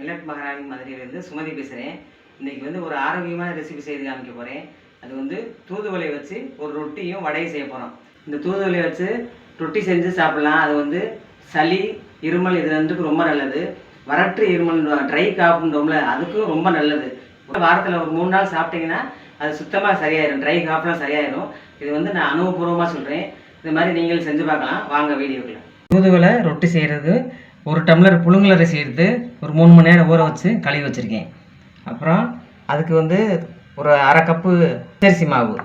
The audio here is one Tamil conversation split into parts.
மில்லட் மகாராணி மதுரையிலேருந்து சுமதி பேசுகிறேன் இன்றைக்கி வந்து ஒரு ஆரோக்கியமான ரெசிபி செய்து காமிக்க போகிறேன் அது வந்து தூதுவளை வச்சு ஒரு ரொட்டியும் வடையும் செய்ய போகிறோம் இந்த தூதுவளையை வச்சு ரொட்டி செஞ்சு சாப்பிட்லாம். அது வந்து சளி இருமல் இது ரெண்டுக்கும் ரொம்ப நல்லது. வறட்டு இருமல் ட்ரை காப்புன்றோம்ல அதுக்கும் ரொம்ப நல்லது. வாரத்தில் ஒரு மூணு நாள் சாப்பிட்டீங்கன்னா அது சுத்தமாக சரியாயிடும் ட்ரை காப்லாம் சரியாயிடும் இது வந்து நான் அனுபவபூர்வமாக சொல்கிறேன் இது மாதிரி நீங்களும் செஞ்சு பார்க்கலாம். வாங்க வீடியோக்குள்ள. தூதுவளை ரொட்டி செய்கிறது ஒரு டம்ளர் புழுங்கலரிசி எடுத்து ஒரு மூணு மணி நேரம் ஊற வச்சு கழுவி வச்சுருக்கேன். அப்புறம் அதுக்கு வந்து ஒரு அரை கப்பு தரிசி மாவு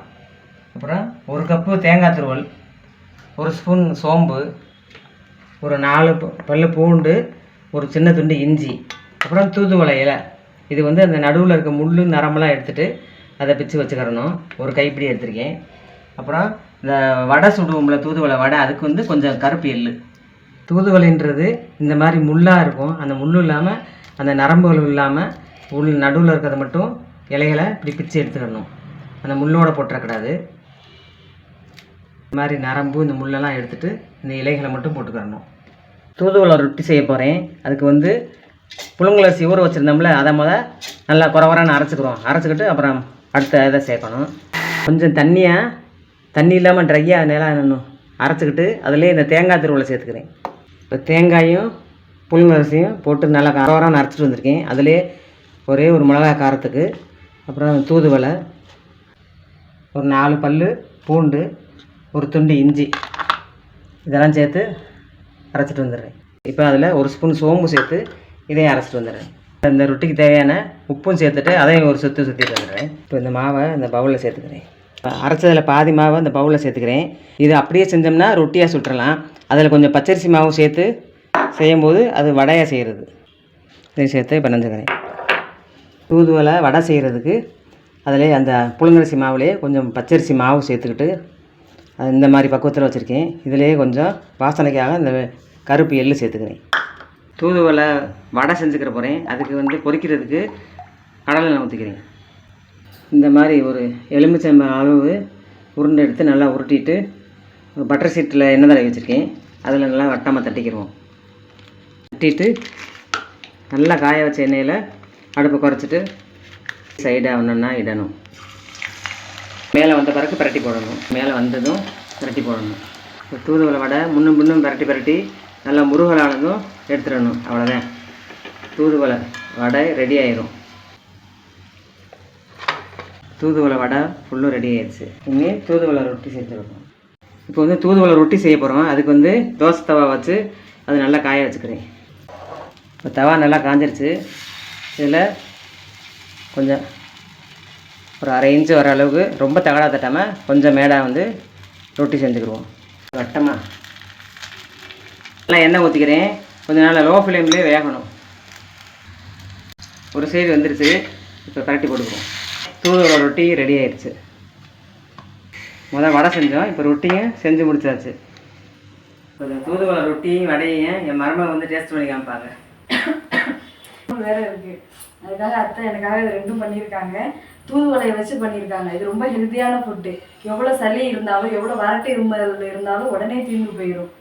அப்புறம் ஒரு கப்பு தேங்காய் துருவல் ஒரு ஸ்பூன் சோம்பு ஒரு நாலு ப- பல்லு பூண்டு ஒரு சின்ன துண்டு இஞ்சி அப்புறம் தூதுவளை இலை. இது வந்து அந்த நடுவில் இருக்க முள்ளு நரம்பெல்லாம் எடுத்துகிட்டு அதை பிச்சு வச்சுக்கிறணும். ஒரு கைப்பிடி எடுத்திருக்கேன். அப்புறம் இந்த வடை சுடுவோம்ல தூதுவளை வடை அதுக்கு வந்து கொஞ்சம் கருப்பு எள்ளு. தூதுவளைன்றது இந்த மாதிரி முள்ளாக இருக்கும். அந்த முள்ளு இல்லாமல் அந்த நரம்புகள் இல்லாமல் உள் நடுவில் இருக்கிறத மட்டும் இலைகளை இப்படி பிச்சு எடுத்துக்கணும். அந்த முள்ளோட போட்டுறக்கூடாது. இந்த மாதிரி நரம்பு இந்த முள்ளெல்லாம் எடுத்துகிட்டு இந்த இலைகளை மட்டும் போட்டுக்கிறணும். தூதுவளை ரொட்டி செய்ய போகிறேன் அதுக்கு வந்து புழுங்கலரிசி ஊற வச்சுருந்தோம்ல அதை முத நல்லா குறவரான்னு அரைச்சிக்கிறோம். அரைச்சிக்கிட்டு அப்புறம் அடுத்த இதை சேர்க்கணும். கொஞ்சம் தண்ணியாக தண்ணி இல்லாமல் ட்ரையாக நிலம் அரைச்சிக்கிட்டு அதிலே இந்த தேங்காய் திருவள்ளை சேர்த்துக்கிறேன். இப்போ தேங்காயும் புழுங்கலரிசியும் போட்டு நல்லா காரம் அரைச்சிட்டு வந்திருக்கேன். அதிலே ஒரே ஒரு மிளகாய் காரத்துக்கு அப்புறம் தூதுவலை ஒரு நாலு பல் பூண்டு ஒரு துண்டு இஞ்சி. இதெல்லாம் சேர்த்து அரைச்சிட்டு வந்துடுறேன். இப்போ அதில் ஒரு ஸ்பூன் சோம்பு சேர்த்து இதையும் அரைச்சிட்டு வந்துடுறேன். இந்த ரொட்டிக்கு தேவையான உப்பும் சேர்த்துட்டு அதையும் ஒரு சுற்றி சுற்றிட்டு வந்துடுறேன். இப்போ இந்த மாவை இந்த பவுலில் சேர்த்துக்கிறேன். அரைச்சதில் பாதி மாவை இந்த பவுலில் சேர்த்துக்கிறேன். இது அப்படியே செஞ்சோம்னா ரொட்டியாக சுட்டுறலாம். அதில் கொஞ்சம் பச்சரிசி மாவும் சேர்த்து செய்யும்போது அது வடையாக செய்கிறது. இதையும் சேர்த்து இப்போ நஞ்சுக்கிறேன். தூதுவளை வடை செய்கிறதுக்கு அதிலே அந்த புழுங்கரிசி மாவுலேயே கொஞ்சம் பச்சரிசி மாவு சேர்த்துக்கிட்டு அது இந்த மாதிரி பக்குவத்தில் வச்சுருக்கேன். இதிலேயே கொஞ்சம் வாசனைக்காக இந்த கருப்பு எள்ளு சேர்த்துக்கிறேன். தூதுவளை வடை செஞ்சுக்கிற போகிறேன். அதுக்கு வந்து பொரிக்கிறதுக்கு கடலை எண்ணெய் ஊற்றிக்கிறேன். இந்த மாதிரி ஒரு எலுமிச்சம்பழம் அளவு உருண்டை எடுத்து நல்லா உருட்டிட்டு ஒரு பட்டர் சீட்டில் எண்ணெய் தடவி வச்சுருக்கேன். அதில் நல்லா வட்டமாக தட்டிக்கிடுவோம் தட்டிட்டு நல்லா காய வச்ச எண்ணெயில் அடுப்பை குறைச்சிட்டு சைடாக ஒன்றுன்னா இடணும். மேலே வந்த பிறகு பிரட்டி போடணும். மேலே வந்ததும் பிரட்டி போடணும். இப்போ தூதுவளை வடை முன்னும் பின்னும் பிரட்டி பிரட்டி நல்லா முருகலானதும் எடுத்துடணும். அவ்வளோதான் தூதுவளை வடை ரெடி ஆயிரும். தூதுவளை வடை ஃபுல்லும் ரெடி ஆயிடுச்சு. இனி தூதுவளை ரொட்டி சேர்த்துருக்கோம் இப்போ வந்து தூதுவளை ரொட்டி செய்ய போகிறோம் அதுக்கு வந்து தோசை தவா வச்சு அது நல்லா காய வச்சுக்கிறேன். இப்போ தவா நல்லா காஞ்சிருச்சு. இதில் கொஞ்சம் ஒரு அரை இன்ச்சு வர அளவுக்கு ரொம்ப தகடா தட்டாமல் கொஞ்சம் மேடாக வந்து ரொட்டி செஞ்சுக்கிடுவோம். வட்டமாக நல்லா எண்ணெய் ஊற்றிக்கிறேன் கொஞ்சம் நாள் லோ ஃப்ளேம்லேயே வேகணும். ஒரு சைடு வந்துருச்சு. இப்போ கரட்டி போட்டுக்குவோம். தூதுவளை ரொட்டி ரெடி ஆயிடுச்சு. முதல் வடை செஞ்சோம். இப்போ ரொட்டியும் செஞ்சு முடிச்சாச்சு. இப்போ இந்த தூதுவளை ரொட்டியும் வடையையும் என் மருமக வந்து டேஸ்ட் பண்ணி காமிப்பாங்க. வேற இருக்கு. அதுக்காக அத்தை எனக்காக இது ரெண்டும் பண்ணியிருக்காங்க. தூதுவளையை வச்சு பண்ணியிருக்காங்க. இது ரொம்ப ஹெல்த்தியான ஃபுட்டு எவ்வளோ சளி இருந்தாலும் எவ்வளோ வறட்டு இருமல் இருந்தாலும் உடனே தீர்ந்து போயிடும்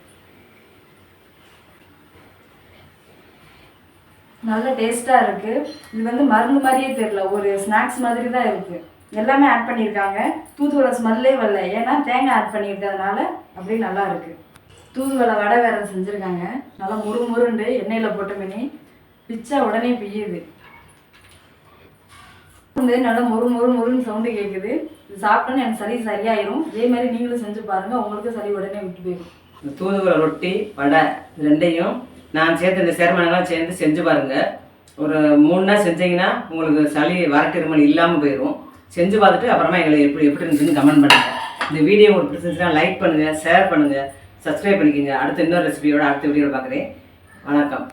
நல்ல டேஸ்ட்டாக இருக்கு. இது வந்து மருந்து மாதிரியே தெரியல. ஒரு ஸ்நாக்ஸ் மாதிரி தான் இருக்கு. எல்லாமே ஆட் பண்ணியிருக்காங்க. தூதுவளை ஸ்மெல்லே வரல. ஏன்னா தேங்காய் ஆட் பண்ணியிருக்கிறதுனால அப்படியே நல்லா இருக்குது தூதுவளை வடை வேற செஞ்சுருக்காங்க. நல்லா முறு முருண்டு எண்ணெயில் போட்டு மினி பிச்சா உடனே பிய்யுது. வந்து நல்லா மொறு மொறு முருன்னு சவுண்டு கேட்குது இது சாப்பிட்டோன்னே எனக்கு சளி சரியாயிரும். இதே மாதிரி நீங்களும் செஞ்சு பாருங்கள் உங்களுக்கு சளி உடனே விட்டு போயிடும் இந்த தூதுவளை ரொட்டி வடை இது ரெண்டையும் நான் சேர்த்து இந்த சேர்மனெல்லாம் சேர்ந்து செஞ்சு பாருங்கள் ஒரு மூணு நாள் செஞ்சீங்கன்னா உங்களுக்கு சளி வறட்டு இருமல் இல்லாமல் போயிடும் செஞ்சு பார்த்துட்டு அப்புறமா எங்களை எப்படி எப்படி இருந்துச்சுன்னு கமெண்ட் பண்ணுங்க. இந்த வீடியோ உங்களுக்கு பிடிச்சிருந்துச்சுன்னா லைக் பண்ணுங்கள் ஷேர் பண்ணுங்கள் சப்ஸ்கிரைப் பண்ணிக்கோங்க. அடுத்த இன்னொரு ரெசிபியோட அடுத்த வீடியோவில் பார்க்குறேன். வணக்கம்.